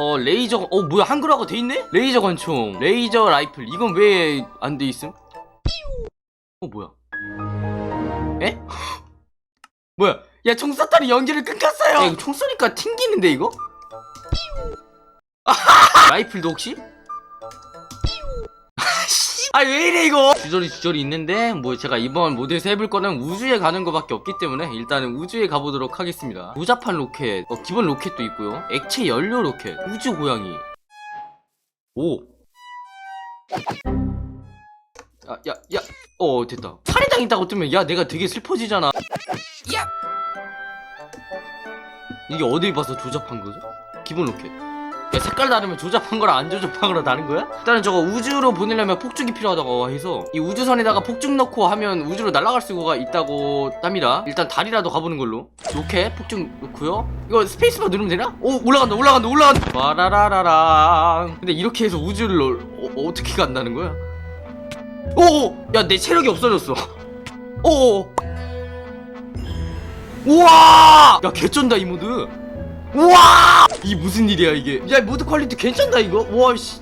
어 레이저 어 뭐야 한글화가 돼 있네? 레이저 권총 레이저 라이플 이건 왜 안 돼 있음? 어 뭐야? 에? 뭐야? 야총 쐈다니 연기를 끊겼어요. 야 이거 총 쏘니까 튕기는데 이거? 라이플도 혹시? 아 왜 이래 이거 주저리 주저리 있는데 뭐 제가 이번 모드에서 해볼 거는 우주에 가는 거밖에 없기 때문에 일단은 우주에 가보도록 하겠습니다 무자판 로켓 어, 기본 로켓도 있고요 액체 연료 로켓 우주 고양이 오 아, 야, 야, 어, 됐다. 살해당 있다고 뜨면, 야, 내가 되게 슬퍼지잖아. 야! 이게 어딜 봐서 조잡한 거죠? 기본 로켓. 야, 색깔 다르면 조잡한 거랑 안 조잡한 거랑 다른 거야? 일단은 저거 우주로 보내려면 폭죽이 필요하다고 해서 이 우주선에다가 폭죽 넣고 하면 우주로 날아갈 수가 있다고 합니다. 일단 달이라도 가보는 걸로. 로켓 폭죽 넣고요. 이거 스페이스바 누르면 되나? 오 올라간다 올라간다 올라간다. 와라라라랑. 근데 이렇게 해서 우주를 어, 어, 떻게 간다는 거야? 오! 야내 체력이 없어졌어. 오! 우와! 야 개쩐다 이 모드. 우와! 이 무슨 일이야 이게? 야 모드 퀄리티 괜찮다 이거. 우와 씨.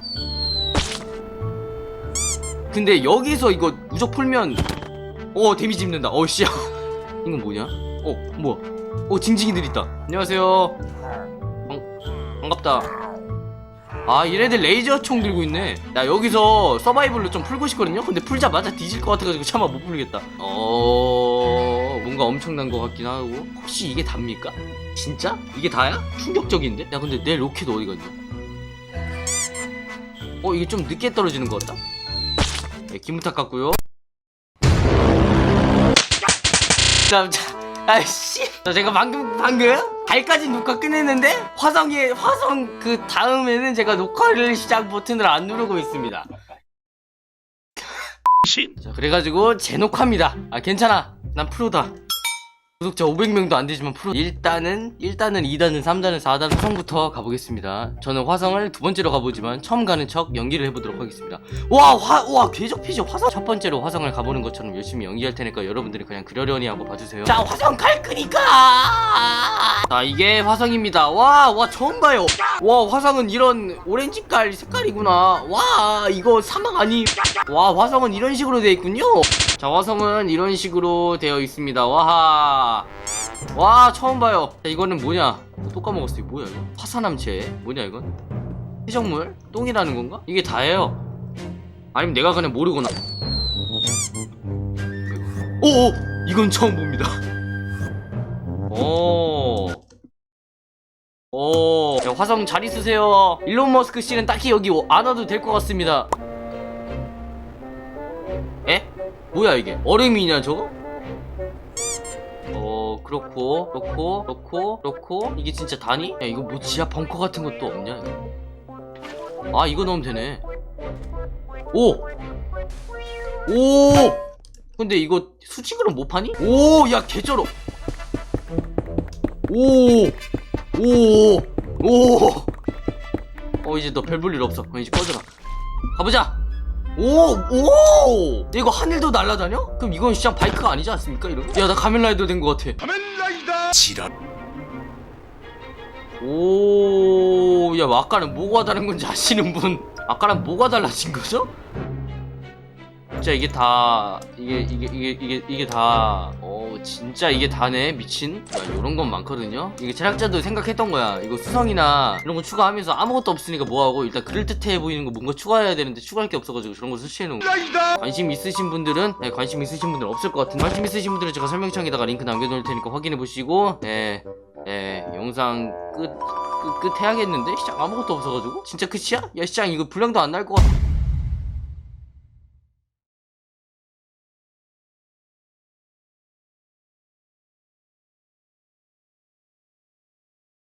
근데 여기서 이거 무적 풀면 어 데미지 입는다. 어 씨야. 이건 뭐냐? 어 뭐야? 어 징징이들 있다. 안녕하세요. 반, 반갑다. 아 얘네들 레이저 총 들고 있네 야 여기서 서바이벌로 좀 풀고 싶거든요 근데 풀자마자 뒤질 것 같아가지고 차마 못 풀겠다 어 뭔가 엄청난 것 같긴 하고 혹시 이게 답니까? 진짜? 이게 다야? 충격적인데? 야 근데 내 로켓 어디 갔냐 어 이게 좀 늦게 떨어지는 것 같다 네, 기무탁 같고요 자, 자, 아이씨 자, 제가 방금 방금 달까지 녹화 끝냈는데 화성에 화성 그 다음에는 제가 녹화를 시작 버튼을 안 누르고 있습니다. 자 그래가지고 재녹화입니다. 아 괜찮아 난 프로다. 구독자 500명도 안 되지만 프로 일단은 1단은 2단은 3단은 4단 화성부터 가보겠습니다. 저는 화성을 두 번째로 가보지만 처음 가는 척 연기를 해보도록 하겠습니다. 와화와 궤적 피지 화성 첫 번째로 화성을 가보는 것처럼 열심히 연기할 테니까 여러분들이 그냥 그러려니 하고 봐주세요. 자 화성 갈 거니까. 자 이게 화성입니다. 와와 처음 봐요. 와 화성은 이런 오렌지깔 색깔이구나. 와 이거 사막 아니? 와 화성은 이런 식으로 되어 있군요. 자 화성은 이런 식으로 되어 있습니다. 와하. 와 처음 봐요. 자, 이거는 뭐냐? 또 까먹었어. 이거 뭐야 이거? 화산암체. 뭐냐 이건? 해적물? 똥이라는 건가? 이게 다예요. 아니면 내가 그냥 모르거나. 오오 이건 처음 봅니다. 오. 오. 야, 화성 잘 있으세요. 일론 머스크 씨는 딱히 여기 안 와도 될 것 같습니다. 뭐야 이게? 얼음이냐 저거? 어 그렇고 그렇고 그렇고 그렇고 이게 진짜 다니? 야 이거 뭐 지하 벙커 같은 것도 없냐 이거? 아 이거 넣으면 되네 오! 오! 근데 이거 수직으로 못 파니? 오! 야 개쩔어 오! 오! 오! 어 이제 너 별 볼 일 없어 어, 이제 꺼져라 가보자 오! 오! 이거 하늘도 날아다녀? 그럼 이건 시장 바이크가 아니지 않습니까 이러면? 야나 가면라이더 된 것 같아 지랄 오, 야, 뭐 아까는 뭐가 다른 건지 아시는 분? 아까랑 뭐가 달라진 거죠? 진짜 이게 다 이게 이게 이게 이게 이게 다 어, 진짜 이게 다네 미친. 야, 이런 건 많거든요. 이게 제작자도 생각했던 거야. 이거 수성이나 이런 거 추가하면서 아무것도 없으니까 뭐 하고 일단 그럴 듯해 보이는 거 뭔가 추가해야 되는데 추가할 게 없어가지고 그런 거 설치해 놓은 거. 관심 있으신 분들은 네, 관심 있으신 분들은 없을 것 같은데 관심 있으신 분들은 제가 설명창에다가 링크 남겨놓을 테니까 확인해 보시고 네, 네 영상 끝 끝, 끝 해야겠는데? 시장 아무것도 없어가지고? 진짜 끝이야? 야 시장 이거 분량도 안 날 것 같아